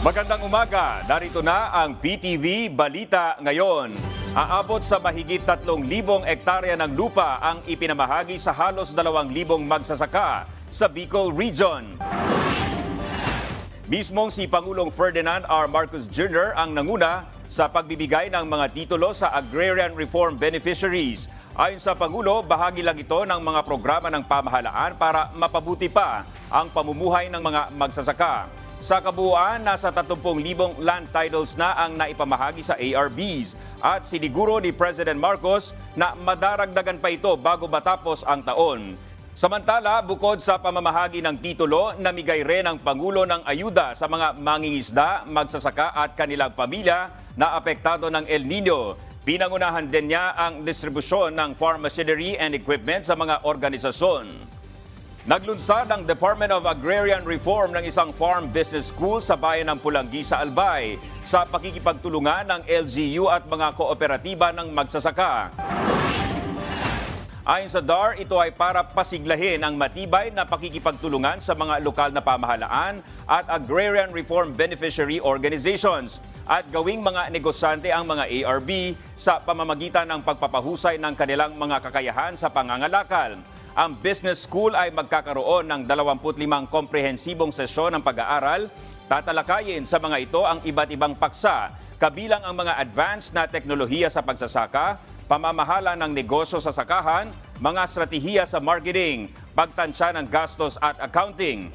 Magandang umaga, narito na ang PTV Balita ngayon. Aabot sa mahigit 3,000 ektarya ng lupa ang ipinamahagi sa halos 2,000 magsasaka sa Bicol Region. Mismong si Pangulong Ferdinand R. Marcos Jr. ang nanguna sa pagbibigay ng mga titulo sa Agrarian Reform Beneficiaries. Ayon sa Pangulo, bahagi lang ito ng mga programa ng pamahalaan para mapabuti pa ang pamumuhay ng mga magsasaka. Sa kabuuan, nasa 30,000 land titles na ang naipamahagi sa ARBs at siniguro ni President Marcos na madaragdagan pa ito bago matapos ang taon. Samantala, bukod sa pamamahagi ng titulo, namigay rin ang Pangulo ng ayuda sa mga mangingisda, magsasaka at kanilang pamilya na apektado ng El Nino. Pinangunahan din niya ang distribusyon ng farm machinery and equipment sa mga organisasyon. Naglunsad ang Department of Agrarian Reform ng isang farm business school sa bayan ng Pulangi sa Albay sa pakikipagtulungan ng LGU at mga kooperatiba ng magsasaka. Ayon sa DAR, ito ay para pasiglahin ang matibay na pakikipagtulungan sa mga lokal na pamahalaan at agrarian reform beneficiary organizations at gawing mga negosyante ang mga ARB sa pamamagitan ng pagpapahusay ng kanilang mga kakayahan sa pangangalakal. Ang business school ay magkakaroon ng 25 komprehensibong sesyon ng pag-aaral. Tatalakayin sa mga ito ang iba't ibang paksa, kabilang ang mga advanced na teknolohiya sa pagsasaka, pamamahala ng negosyo sa sakahan, mga estratehiya sa marketing, pagtansya ng gastos at accounting.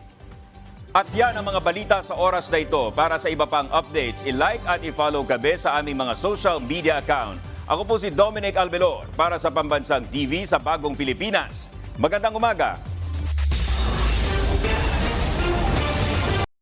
At yan ang mga balita sa oras na ito. Para sa iba pang updates, i-like at i-follow gabi sa aming mga social media account. Ako po si Dominic Albelor para sa Pambansang TV sa Bagong Pilipinas. Magandang umaga